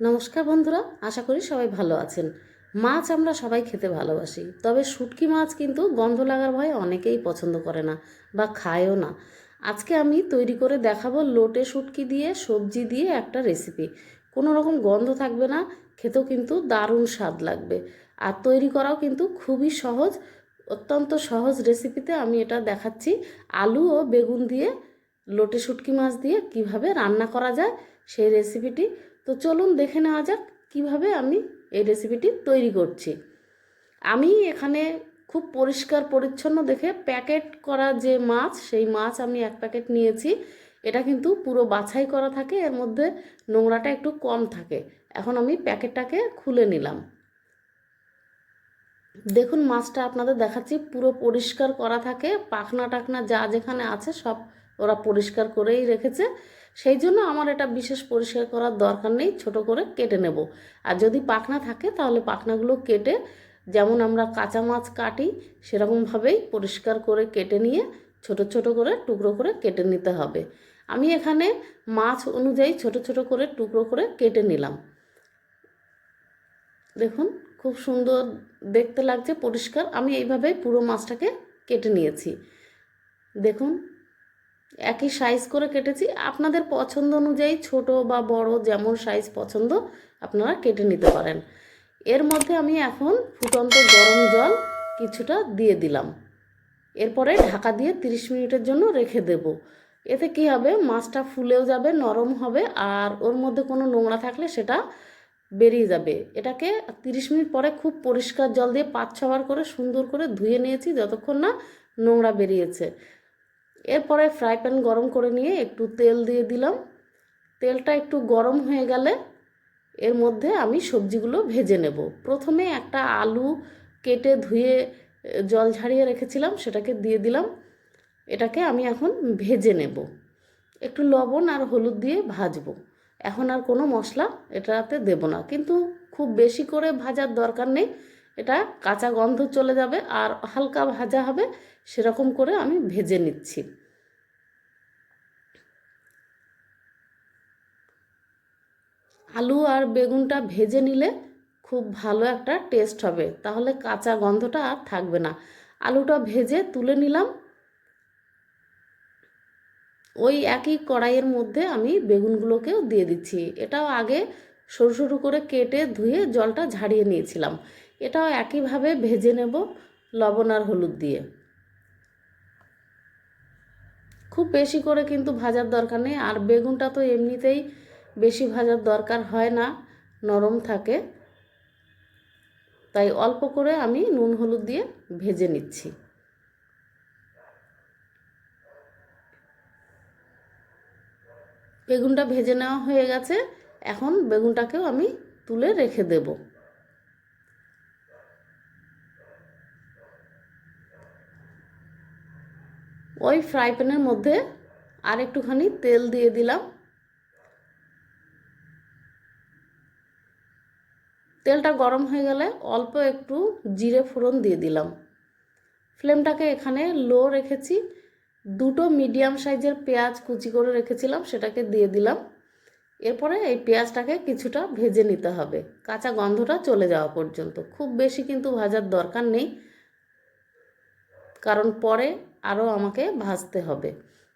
নমস্কার বন্ধুরা, আশা করি সবাই ভালো আছেন। মাছ আমরা সবাই খেতে ভালোবাসি, তবে শুটকি মাছ কিন্তু গন্ধ লাগার ভয়ে অনেকেই পছন্দ করে না বা খায়ও না। আজকে আমি তৈরি করে দেখাবো লোটে শুটকি দিয়ে, সবজি দিয়ে একটা রেসিপি কোনো রকম গন্ধ থাকবে না, খেতেও কিন্তু দারুণ স্বাদ লাগবে। আর তৈরি করাও কিন্তু খুবই সহজ, অত্যন্ত সহজ রেসিপিতে আমি এটা দেখাচ্ছি। আলু ও বেগুন দিয়ে, লোটে শুটকি মাছ দিয়ে কীভাবে রান্না করা যায় সেই রেসিপিটি তো চলুন দেখে নেওয়া যাক কীভাবে আমি এই রেসিপিটি তৈরি করছি। আমি এখানে খুব পরিষ্কার পরিচ্ছন্ন দেখে প্যাকেট করা যে মাছ, সেই মাছ আমি এক প্যাকেট নিয়েছি। এটা কিন্তু পুরো বাছাই করা থাকে, এর মধ্যে নোংরাটা একটু কম থাকে। এখন আমি প্যাকেটটাকে খুলে নিলাম। দেখুন, মাছটা আপনাদের দেখাচ্ছি, পুরো পরিষ্কার করা থাকে। পাখনা টাকনা যা যেখানে আছে সব ওরা পরিষ্কার করেই রেখেছে। সেই জন্য আমার এটা বিশেষ পরিষ্কার করার দরকার নেই, ছোট করে কেটে নেব। আর যদি পাখনা থাকে, তাহলে পাখনাগুলো কেটে যেমন আমরা কাঁচা মাছ কাটি, সেরকমভাবেই পরিষ্কার করে কেটে নিয়ে ছোট ছোট করে, টুকরো করে কেটে নিতে হবে। আমি এখানে মাছ অনুযায়ী ছোট ছোট করে টুকরো করে কেটে নিলাম। দেখুন, খুব সুন্দর দেখতে লাগছে, পরিষ্কার। আমি এইভাবেই পুরো মাছটাকে কেটে নিয়েছি। দেখুন একই সাইজ করে কেটেছি। আপনাদের পছন্দ অনুযায়ী ছোট বা বড় যেমন সাইজ পছন্দ আপনারা কেটে নিতে পারেন। এর মধ্যে আমি এখন ফুটন্ত গরম জল কিছুটা দিয়ে দিলাম। এরপরে ঢাকা দিয়ে 30 মিনিটের জন্য রেখে দেব। এতে কি হবে? মাছটা ফুলেও যাবে, নরম হবে, আর ওর মধ্যে কোনো নোংরা থাকলে সেটা বেরিয়ে যাবে। এটাকে 30 মিনিট পরে খুব পরিষ্কার জল দিয়ে পাঁচ ছবার করে সুন্দর করে ধুয়ে নিয়েছি, যতক্ষণ না নোংরা বেরিয়েছে। এরপরে ফ্রাই প্যান গরম করে নিয়ে একটু তেল দিয়ে দিলাম। তেলটা একটু গরম হয়ে গেলে এর মধ্যে আমি সবজিগুলো ভেজে নেব। প্রথমে একটা আলু কেটে ধুয়ে জল ঝাড়িয়ে রেখেছিলাম, সেটাকে দিয়ে দিলাম। এটাকে আমি এখন ভেজে নেব। একটু লবণ আর হলুদ দিয়ে ভাজবো। এখন আর কোনো মশলা এটাতে দেব না। কিন্তু খুব বেশি করে ভাজার দরকার নেই। এটা কাঁচা গন্ধ চলে যাবে আর হালকা ভাজা হবে, সেরকম করে আমি ভেজে নিচ্ছি। আলু আর বেগুনটা ভেজে নিলে খুব ভালো একটা টেস্ট হবে। তাহলে কাঁচা গন্ধটা আর থাকবে না। আলুটা ভেজে তুলে নিলাম। ওই একই কড়াইয়ের মধ্যে আমি বেগুনগুলোকেও দিয়ে দিচ্ছি। এটাও আগে সরু সরু করে কেটে ধুয়ে জলটা ঝাড়িয়ে নিয়েছিলাম। এটাও একইভাবে ভেজে নেব লবণ আর হলুদ দিয়ে। খুব বেশি করে কিন্তু ভাজার দরকার নেই। আর বেগুনটা তো এমনিতেই বেশি ভাজার দরকার হয় না, নরম থাকে। তাই অল্প করে আমি নুন হলুদ দিয়ে ভেজে নিচ্ছি। বেগুনটা ভেজে নেওয়া হয়ে গেছে, এখন বেগুনটাকেও আমি তুলে রেখে দেব। ওই ফ্রাই প্যানের মধ্যে আর একটুখানি তেল দিয়ে দিলাম। তেলটা গরম হয়ে গেলে অল্প একটু জিরে ফোড়ন দিয়ে দিলাম। ফ্লেমটাকে এখানে লো রেখেছি। দুটো মিডিয়াম সাইজের পেঁয়াজ কুচি করে রেখেছিলাম, সেটাকে দিয়ে দিলাম। এরপরে এই পেঁয়াজটাকে কিছুটা ভেজে নিতে হবে। কাঁচা গন্ধটা চলে যাওয়া পর্যন্ত। খুব বেশি কিন্তু ভাজার দরকার নেই, কারণ পরে আরও আমাকে ভাজতে হবে।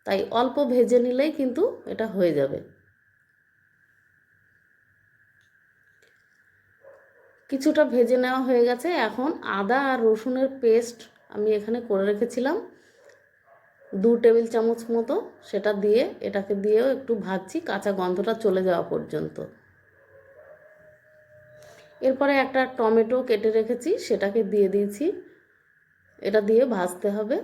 তাই অল্প ভেজে নিলেই কিন্তু এটা হয়ে যাবে। কিছুটা ভেজে নেওয়া হয়ে গেছে। এখন আদা আর রসুনের পেস্ট আমি এখানে করে রেখেছিলাম। দু টেবিল চামচ মতো সেটা দিয়ে এটাকে দিয়েও একটু ভাজছি, কাঁচা গন্ধটা চলে যাওয়া পর্যন্ত। এরপরে একটা টমেটো কেটে রেখেছি, সেটাকে দিয়ে দিয়েছি। এটা দিয়ে ভাজতে হবে।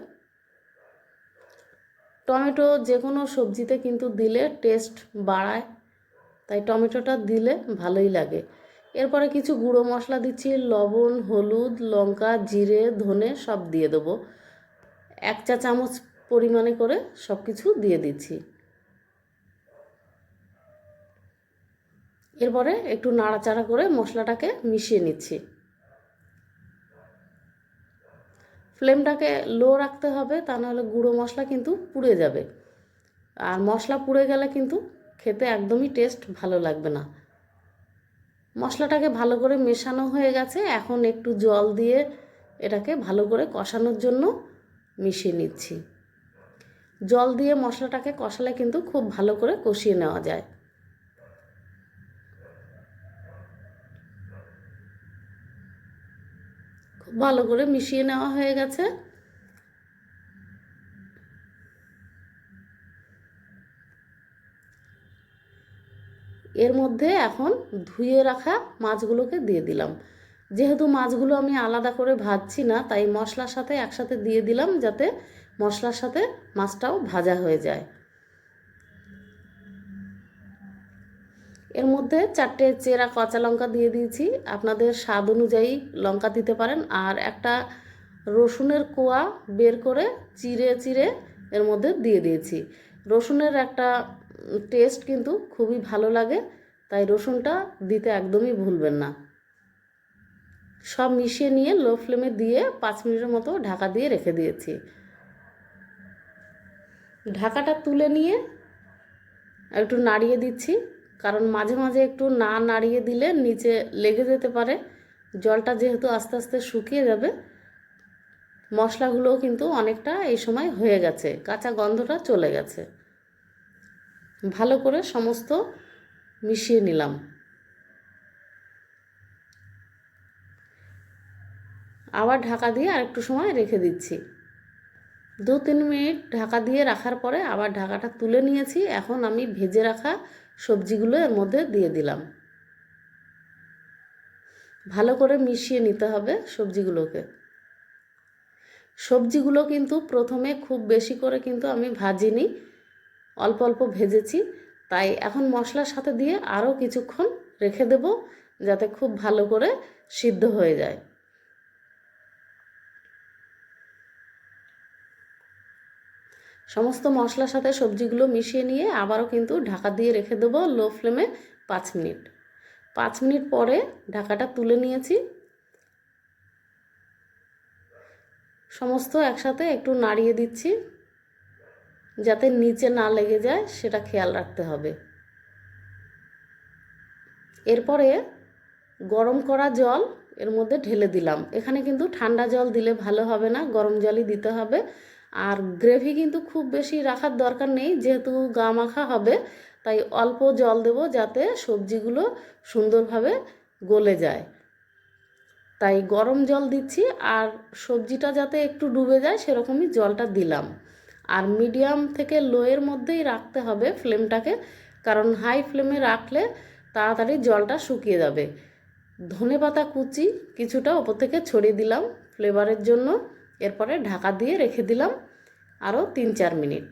টমেটো যে কোনো সবজিতে কিন্তু দিলে টেস্ট বাড়ায়, তাই টমেটোটা দিলে ভালোই লাগে। এরপরে কিছু গুঁড়ো মশলা দিচ্ছি, লবণ, হলুদ, লঙ্কা, জিরে, ধনে সব দিয়ে দেবো। এক চা চামচ পরিমাণে করে সব কিছু দিয়ে দিচ্ছি। এরপরে একটু নাড়াচাড়া করে মশলাটাকে মিশিয়ে নিচ্ছি। ফ্লেমটাকে লো রাখতে হবে, তা নাহলে গুঁড়ো মশলা কিন্তু পুড়ে যাবে। আর মশলা পুড়ে গেলে কিন্তু খেতে একদমই টেস্ট ভালো লাগবে না। মশলাটাকে ভালো করে মেশানো হয়ে গেছে। এখন একটু জল দিয়ে এটাকে ভালো করে কষানোর জন্য মিশিয়ে নিচ্ছি। জল দিয়ে মশলাটাকে কষালে কিন্তু খুব ভালো করে কষিয়ে নেওয়া যায়। খুব ভালো করে মিশিয়ে নেওয়া হয়ে গেছে। এর মধ্যে এখন ধুয়ে রাখা মাছগুলোকে দিয়ে দিলাম। যেহেতু মাছগুলো আমি আলাদা করে ভাজছি না, তাই মশলার সাথে একসাথে দিয়ে দিলাম যাতে মশলার সাথে মাছটাও ভাজা হয়ে যায়। এর মধ্যে চারটে চেরা কাঁচা লঙ্কা দিয়ে দিয়েছি। আপনাদের স্বাদ অনুযায়ী লঙ্কা দিতে পারেন। আর একটা রসুনের কোয়া বের করে চিড়ে চিড়ে এর মধ্যে দিয়ে দিয়েছি। রসুনের একটা টেস্ট কিন্তু খুবই ভালো লাগে, তাই রসুনটা দিতে একদমই ভুলবেন না। সব মিশিয়ে নিয়ে লো ফ্লেমে দিয়ে পাঁচ মিনিটের মতো ঢাকা দিয়ে রেখে দিয়েছি। ঢাকাটা তুলে নিয়ে একটু নাড়িয়ে দিচ্ছি, কারণ মাঝে মাঝে একটু না নাড়িয়ে দিলে নিচে লেগে যেতে পারে, জলটা যেহেতু আস্তে আস্তে শুকিয়ে যাবে, মশলাগুলোও কিন্তু অনেকটা এই সময় হয়ে গেছে, কাঁচা গন্ধটা চলে গেছে। ভালো করে সমস্ত মিশিয়ে নিলাম। আবার ঢাকা দিয়ে আরেকটু সময় রেখে দিচ্ছি। দু তিন মিনিট ঢাকা দিয়ে রাখার পরে আবার ঢাকাটা তুলে নিয়েছি। এখন আমি ভেজে রাখা সবজিগুলো এর মধ্যে দিয়ে দিলাম। ভালো করে মিশিয়ে নিতে হবে সবজিগুলোকে। সবজিগুলো কিন্তু প্রথমে খুব বেশি করে কিন্তু আমি ভাজিনি। অল্প অল্প ভেজেছি। তাই এখন মশলার সাথে দিয়ে আরও কিছুক্ষণ রেখে দেব যাতে খুব ভালো করে সিদ্ধ হয়ে যায়। সমস্ত মশলার সাথে সবজিগুলো মিশিয়ে নিয়ে আবারও কিন্তু ঢাকা দিয়ে রেখে দেবো লো ফ্লেমে পাঁচ মিনিট। পাঁচ মিনিট পরে ঢাকাটা তুলে নিয়েছি। সমস্ত একসাথে একটু নাড়িয়ে দিচ্ছি। যাতে নিচে না লেগে যায়, সেটা খেয়াল রাখতে হবে। এরপরে গরম করা জল এর মধ্যে ঢেলে দিলাম। এখানে কিন্তু ঠান্ডা জল দিলে ভালো হবে না, গরম জলই দিতে হবে। আর গ্রেভি কিন্তু খুব বেশি রাখার দরকার নেই, যেহেতু গা মাখা হবে, তাই অল্প জল দেব যাতে সবজিগুলো সুন্দরভাবে গলে যায়। তাই গরম জল দিচ্ছি, আর সবজিটা যাতে একটু ডুবে যায়, সেরকমই জলটা দিলাম। আর মিডিয়াম থেকে লোয়ের মধ্যেই রাখতে হবে ফ্লেমটাকে, কারণ হাই ফ্লেমে রাখলে তাড়াতাড়ি জলটা শুকিয়ে যাবে। ধনে পাতা কুচি কিছুটা ওপর থেকে ছড়িয়ে দিলাম ফ্লেভারের জন্য, এরপরে ঢাকা দিয়ে রেখে দিলাম আরও তিন চার মিনিট।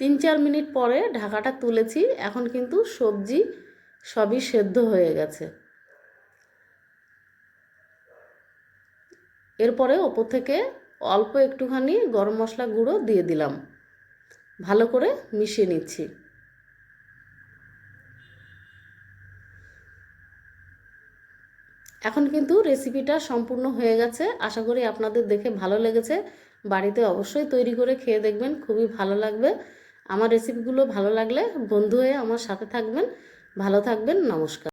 তিন চার মিনিট পরে ঢাকাটা তুলেছি, এখন কিন্তু সবজি সবই সেদ্ধ হয়ে গেছে। এরপরে ওপর থেকে অল্প একটুখানি গরম মশলা গুঁড়ো দিয়ে দিলাম। ভালো করে মিশিয়ে নিচ্ছি। এখন কিন্তু রেসিপিটা সম্পূর্ণ হয়ে গেছে। আশা করি আপনাদের দেখে ভালো লেগেছে। বাড়িতে অবশ্যই তৈরি করে খেয়ে দেখবেন, খুবই ভালো লাগবে। আমার রেসিপিগুলো ভালো লাগলে বন্ধু হয়ে আমার সাথে থাকবেন। ভালো থাকবেন, নমস্কার।